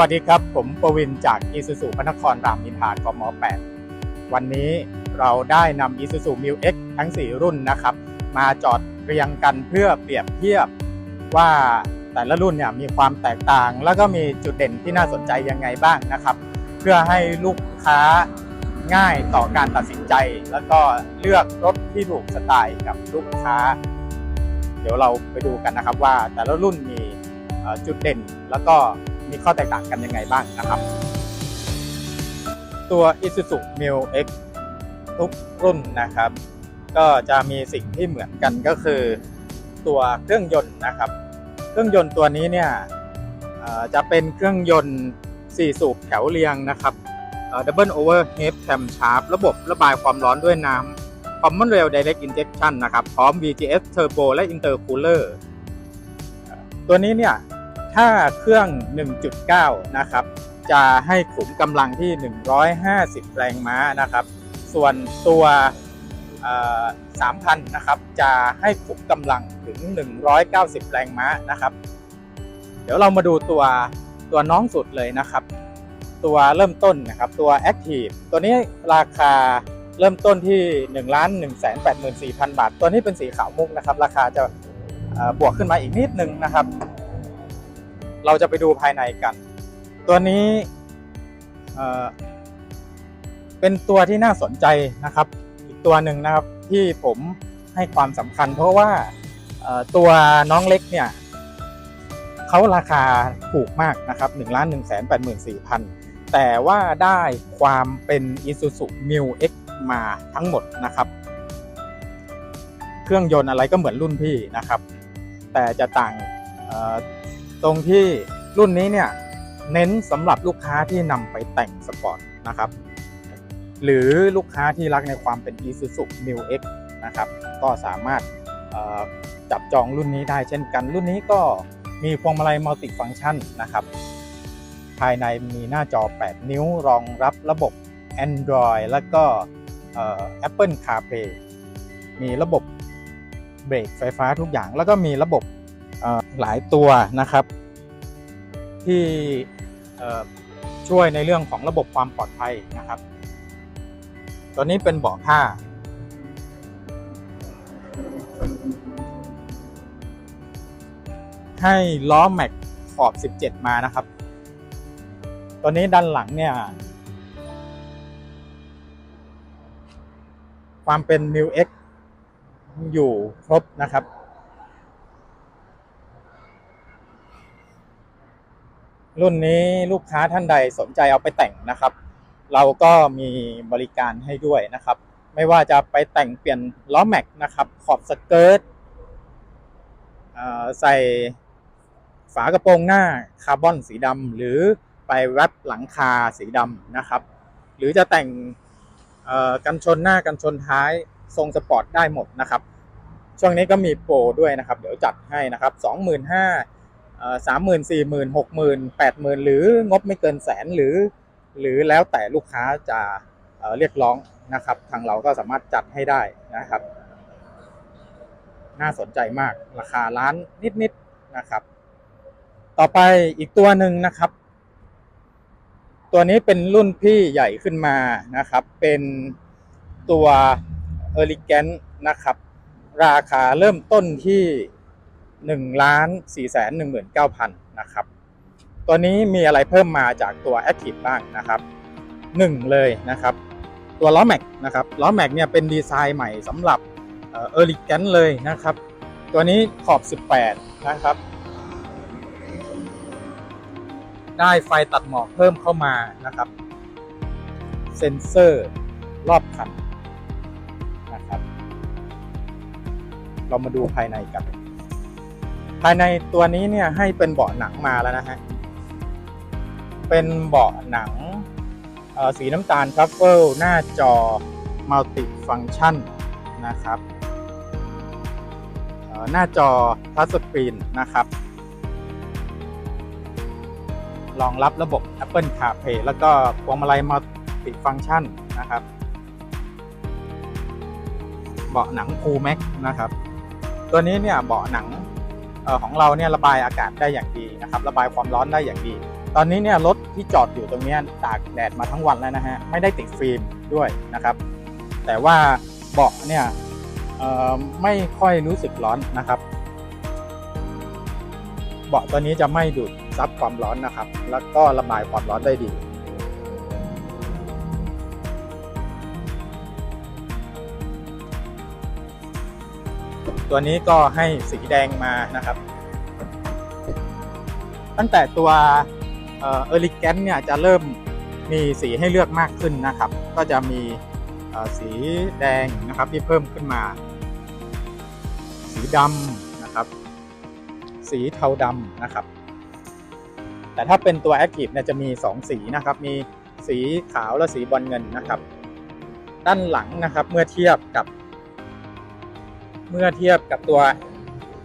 วัสดีครับ ผมประวินจากอีซูซูพระนครรามอินทรากม 8 วันนี้เราได้นำ Isuzu m i l X ทั้ง 4 รุ่นนะครับ มาจอดเรียงกันเพื่อเปรียบเทียบว่าแต่ละรุ่นเนี่ยมีความแตกต่าง แล้วก็มีจุดเด่นที่น่าสนใจยังไงบ้างนะครับ เพื่อให้ลูกค้าง่ายต่อการตัดสินใจ แล้วก็เลือกรถที่ถูกสไตล์กับลูกค้า เดี๋ยวเราไปดูกันนะครับว่าแต่ละรุ่นมีจุดเด่นแล้วก็ มีข้อแตกต่างกันยังไงบ้างนะครับ ตัว Isuzu m i l X ทุกรุ่นนะครับ ก็จะมีสิ่งที่เหมือนกันก็คือตัวเครื่องยนต์นะครับ เครื่องยนต์ตัวนี้เนี่ยจะเป็นเครื่องยนต์ 4 สูบแถวเรียงนะครับ Double Overhead Cam Sharp ระบบระบายความร้อนด้วยน้ำ Common Rail Direct Injection นะครับ พร้อม VGS Turbo และ Intercooler ตัวนี้เนี่ย ถ้าเครื่อง 1.9 นะครับ จะให้ขุมกำลังที่ 150 แรงม้านะครับ ส่วนตัว 3,000 นะครับ จะให้ขุมกำลังถึง 190 แรงม้านะครับ เดี๋ยวเรามาดูตัวตัวน้องสุดเลยนะครับ ตัวเริ่มต้นนะครับ ตัว Active ตัวนี้ราคาเริ่มต้นที่ 1,184,000 บาท ตัวนี้เป็นสีขาวมุกนะครับ ราคาจะบวกขึ้นมาอีกนิดนึงนะครับ เราจะไปดูภายในกัน ตัวนี้เป็นตัวที่น่าสนใจนะครับ อีกตัวหนึ่งนะครับที่ผมให้ความสำคัญ เพราะว่าตัวน้องเล็กเนี่ยเขาราคาถูกมากนะครับ1 1 8 4 0 0 0 แต่ว่าได้ความเป็น Isuzu m i l X มาทั้งหมดนะครับ เครื่องยนต์อะไรก็เหมือนรุ่นพี่นะครับ แต่จะต่าง ตรงที่รุ่นนี้เนี่ยเน้นสำหรับลูกค้าที่นำไปแต่งสปอร์ตนะครับ หรือลูกค้าที่รักในความเป็น Isuzu m i l X นะครับก็สามารถจับจองรุ่นนี้ได้เช่นกัน รุ่นนี้ก็มีพวงมาลัยมัลติฟัง c t ชันนะครับ ภายในมีหน้าจอ 8 นิ้วรองรับระบบ Android แล้วก็ Apple CarPlay มีระบบเบรกไฟฟ้าทุกอย่าง แล้วก็มีระบบ หลายตัวนะครับ ที่ช่วยในเรื่องของระบบความปลอดภัยนะครับ ตัวนี้เป็นเบาะผ้า ให้ล้อแม็กขอบ 17 มานะครับ ตัวนี้ด้านหลังเนี่ย ความเป็น m i l X อยู่ครบนะครับ รุ่นนี้ลูกค้าท่านใดสนใจเอาไปแต่งนะครับ เราก็มีบริการให้ด้วยนะครับ ไม่ว่าจะไปแต่งเปลี่ยนล้อแม็กนะครับขอบสเกิร์ตใส่ฝากระโปรงหน้าคาร์บอนสีดำหรือไปแรปหลังคาสีดำนะครับ หรือจะแต่งกันชนหน้ากันชนท้ายทรงสปอร์ตได้หมดนะครับ ช่วงนี้ก็มีโปรด้วยนะครับ เดี๋ยวจัดให้นะครับ 25,000 สามหมื่นสี่หมื่นหกหมื่นแปดหมื่นหรืองบไม่เกินแสนหรือ หรือแล้วแต่ลูกค้าจะเรียกร้องนะครับ ทางเราก็สามารถจัดให้ได้นะครับ น่าสนใจมากราคาล้านนิดๆนะครับ ต่อไปอีกตัวหนึ่งนะครับ ตัวนี้เป็นรุ่นพี่ใหญ่ขึ้นมานะครับ เป็นตัว e l e g a n t นะครับ ราคาเริ่มต้นที่ 1ล้าน4แสน19,000นะครับตัวนี้มีอะไรเพิ่มมาจากตัว Active บ้างนะครับ 1 เลยนะครับ ตัวล้อแม็กนะครับล้อแม็กเนี่ยเป็นดีไซน์ใหม่สำหรับเออริแกนเลยนะครับ ตัวนี้ขอบ 18 นะครับ ได้ไฟตัดหมอกเพิ่มเข้ามานะครับเซ็นเซอร์รอบคันนะครับ เรามาดูภายในกัน ภายในตัวนี้เนี่ยให้เป็นเบาะหนังมาแล้วนะฮะ เป็นเบาะหนังสีน้ำตาลทรัฟเฟิลหน้าจอมัลติฟังชันนะครับหน้าจอทัชสกรีนนะครับรองรับระบบ Apple CarPlay แล้วก็พวงมาลัยมัลติฟังชันนะครับ เบาะหนัง Cool Max นะครับ ตัวนี้เนี่ยเบาะหนัง ของเราเนี่ยระบายอากาศได้อย่างดีนะครับระบายความร้อนได้อย่างดี ตอนนี้เนี่ยรถที่จอดอยู่ตรงนี้ตากแดดมาทั้งวันแล้วนะฮะไม่ได้ติดฟิล์มด้วยนะครับ แต่ว่าเบาะเนี่ยไม่ค่อยรู้สึกร้อนนะครับ เบาะตัวนี้จะไม่ดูดซับความร้อนนะครับ แล้วก็ระบายความร้อนได้ดี ตัวนี้ก็ให้สีแดงมานะครับ ตั้งแต่ตัวเออริแกนเนี่ยจะเริ่มมีสีให้เลือกมากขึ้นนะครับ ก็จะมีสีแดงนะครับที่เพิ่มขึ้นมา สีดำนะครับ สีเทาดำนะครับ แต่ถ้าเป็นตัว Active เนี่ยจะมี 2 สีนะครับ มีสีขาวและสีบอลเงินนะครับ ด้านหลังนะครับเมื่อเทียบกับ เมื่อเทียบกับตัว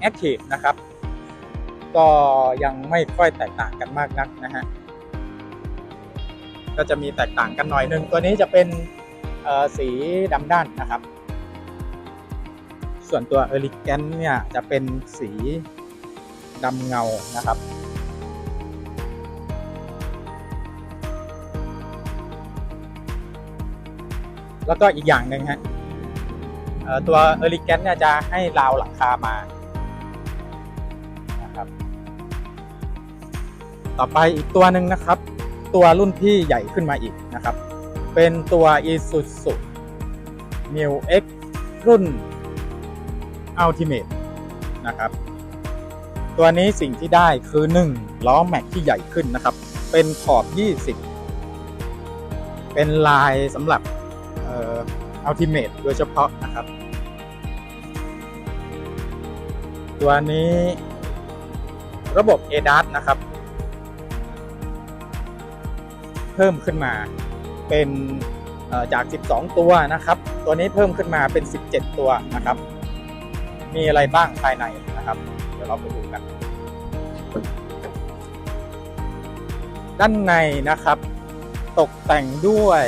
Active นะครับ ก็ยังไม่ค่อยแตกต่างกันมากนักนะฮะก็จะมีแตกต่างกันหน่อยหนึ่งตัวนี้จะเป็นสีดำด้านนะครับ ส่วนตัว e l e g a n t เนี่ยจะเป็นสีดำเงานะครับแล้วก็อีกอย่างหนึ่งฮะ ตัว e l e g a n t เนี่ยจะให้ราวหลังคามานะครับต่อไปอีกตัวหนึ่งนะครับ ตัวรุ่นพี่ใหญ่ขึ้นมาอีกนะครับ เป็นตัว Isuzu New X รุ่น Ultimate นะครับ ตัวนี้สิ่งที่ได้คือ 1 ล้อแม็กที่ใหญ่ขึ้นนะครับ เป็นขอบ 20 เป็นลายสำหรับ เอ่อ Ultimate โดยเฉพาะนะครับ ตัวนี้ระบบ ADAS นะครับ เพิ่มขึ้นมาเป็นจาก 12 ตัวนะครับ ตัวนี้เพิ่มขึ้นมาเป็น 17 ตัวนะครับ มีอะไรบ้างภายในนะครับ เดี๋ยวเราไปดูกัน ด้านในนะครับ ตกแต่งด้วย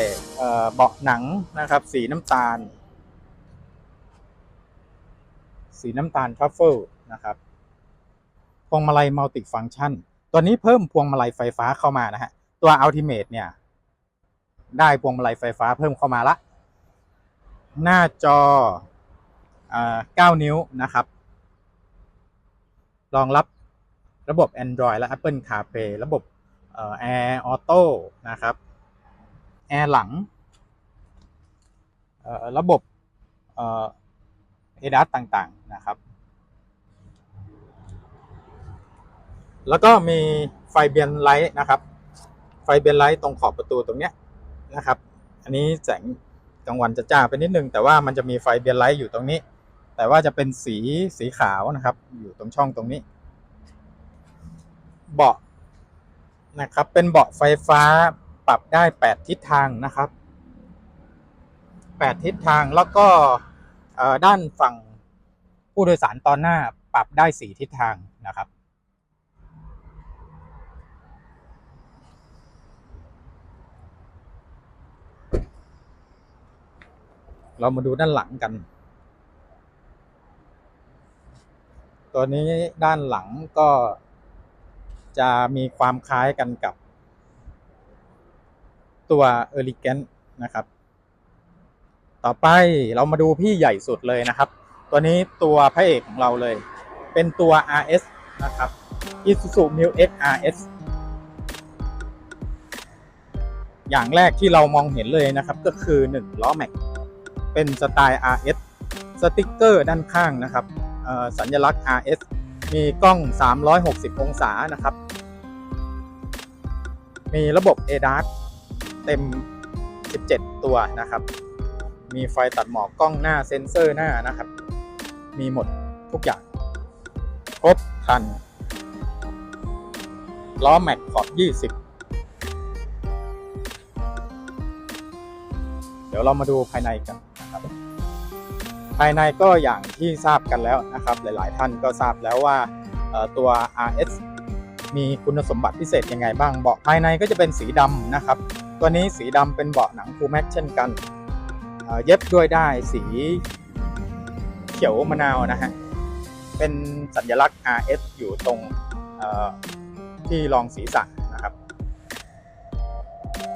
เบาะหนังนะครับ สีน้ำตาล สีน้ำตาลทรัฟเฟิลนะครับพวงมาลัยมัลติฟัง c t ชันตัวนี้เพิ่มพวงมาลัยไฟฟ้าเข้ามานะฮะ ตัว Ultimate เนี่ย ได้พวงมาลัยไฟฟ้าเพิ่มเข้ามาละ หน้าจออ9 นิ้วนะครับรองรับระบบ Android และ Apple CarPlay ระบบเอ่อ Air Auto นะครับ แอร์หลัง ระบบเอ่อ ADAS ต่างๆนะครับ แล้วก็มีไฟเบียนไลท์นะครับ ไฟเบียนไลท์ตรงขอบประตูตรงเนี้ยนะครับ อันนี้แสงกลางวันจะจ้าไปนิดนึง แต่ว่ามันจะมีไฟเบียนไลท์อยู่ตรงนี้ แต่ว่าจะเป็นสีสีขาวนะครับ อยู่ตรงช่องตรงนี้ เบาะนะครับ เป็นเบาะไฟฟ้า ปรับได้ 8 ทิศทางนะครับ 8 ทิศทางแล้วก็ด้านฝั่งผู้โดยสารตอนหน้าปรับได้ 4 ทิศทางนะครับ เรามาดูด้านหลังกัน ตัวนี้ด้านหลังก็จะมีความคล้ายกันกับ ตัว e l e g a n t นะครับ ต่อไปเรามาดูพี่ใหญ่สุดเลยนะครับ ตัวนี้ตัวพระเอกของเราเลย เป็นตัว RS นะครับ Isuzu Mu X RS อย่างแรกที่เรามองเห็นเลยนะครับก็คือ 1 ล้อแม็ก เป็นสไตล์ RS สติ๊กเกอร์ด้านข้างนะครับสัญลักษณ์ RS มีกล้อง 360 องศานะครับ มีระบบ ADAS เต็ม 17 ตัวนะครับ มีไฟตัดหมอกกล้องหน้าเซ็นเซอร์หน้านะครับ มีหมดทุกอย่าง ครบคัน ล้อแม็กขอบ 20 เดี๋ยวเรามาดูภายในกันนะครับ ภายในก็อย่างที่ทราบกันแล้วนะครับ หลาย ๆ ท่านก็ทราบแล้วว่าตัว RS มีคุณสมบัติพิเศษยังไงบ้าง เบาะภายในก็จะเป็นสีดำนะครับ ตัวนี้สีดำเป็นเบาะหนังฟูแม็กเช่นกันเเย็บด้วยได้ายสีเขียวมะนาวนะฮะ เป็นสัญลักษณ์ RS อยู่ตรงที่รองศีรษะนะครับ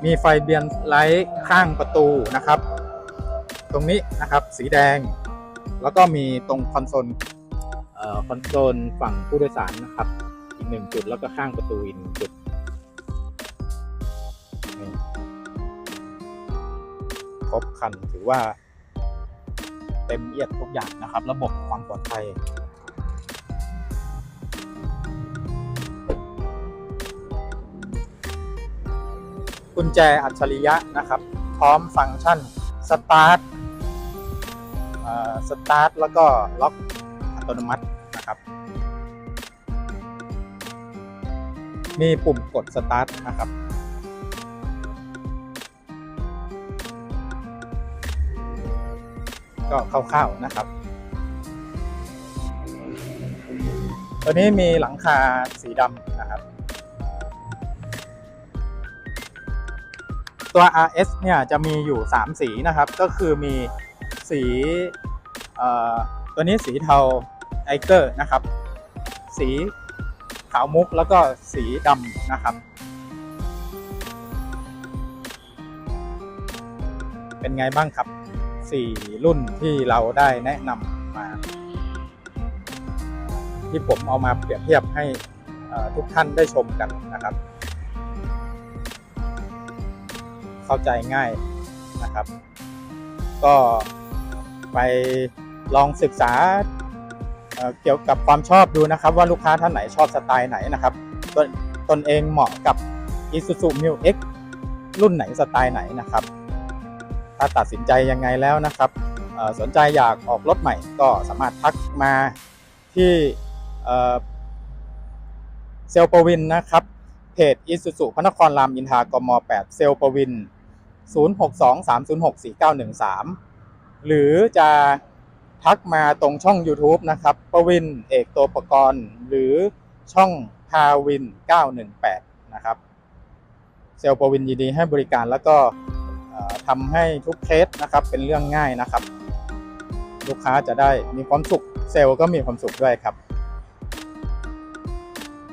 มีไฟเบียนไลท์ข้างประตูนะครับ ตรงนี้นะครับสีแดง แล้วก็มีตรงคอนโซลคอนโซลฝั่งผู้โดยสารนะครับ อีกหนึ่งจุดแล้วก็ข้างประตูอีกหนึ่งจุด ครบคันถือว่า เต็มเอียดทุกอย่างนะครับ ระบบความปลอดภัยกุญแจอัจฉริยะนะครับ พร้อมฟังก์ชันสตาร์ทสตาร์ทแล้วก็ล็อกอัตโนมัตินะครับ มีปุ่มกดสตาร์ทนะครับ ก็คร่าวๆนะครับ ตัวนี้มีหลังคาสีดำนะครับ ตัว RS เนี่ยจะมีอยู่ 3 สีนะครับ ก็คือมีสีตัวนี้สีเทาไอเกอร์นะครับ สีขาวมุกแล้วก็สีดำนะครับ เป็นไงบ้างครับ 4 รุ่นที่เราได้แนะนำมา ที่ผมเอามาเปรียบเทียบให้ทุกท่านได้ชมกันนะครับ เข้าใจง่ายนะครับ ก็ไปลองศึกษาเเกี่ยวกับความชอบดูนะครับ ว่าลูกค้าท่านไหนชอบสไตล์ไหนนะครับตนตนเองเหมาะกับ Isuzu m i X รุ่นไหนสไตล์ไหนนะครับ ถ้าตัดสินใจยังไงแล้วนะครับสนใจอยากออกรถใหม่ก็สามารถทักมาที่เอ่อเซลปวินนะครับเพจอิสุสุพระนครรามอินทากม 8 เซลปวิน 0623064913 หรือจะทักมาตรงช่อง YouTube นะครับปวินเอกโตประกรณ์ หรือช่องพาวิน 918 นะครับ เซลปวินยินดีให้บริการแล้วก็ ทำให้ทุกเคสนะครับเป็นเรื่องง่ายนะครับ ลูกค้าจะได้มีความสุขเซลล์ก็มีความสุขด้วยครับ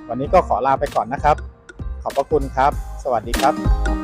วันนี้ก็ขอลาไปก่อนนะครับ ขอบพระคุณครับ สวัสดีครับ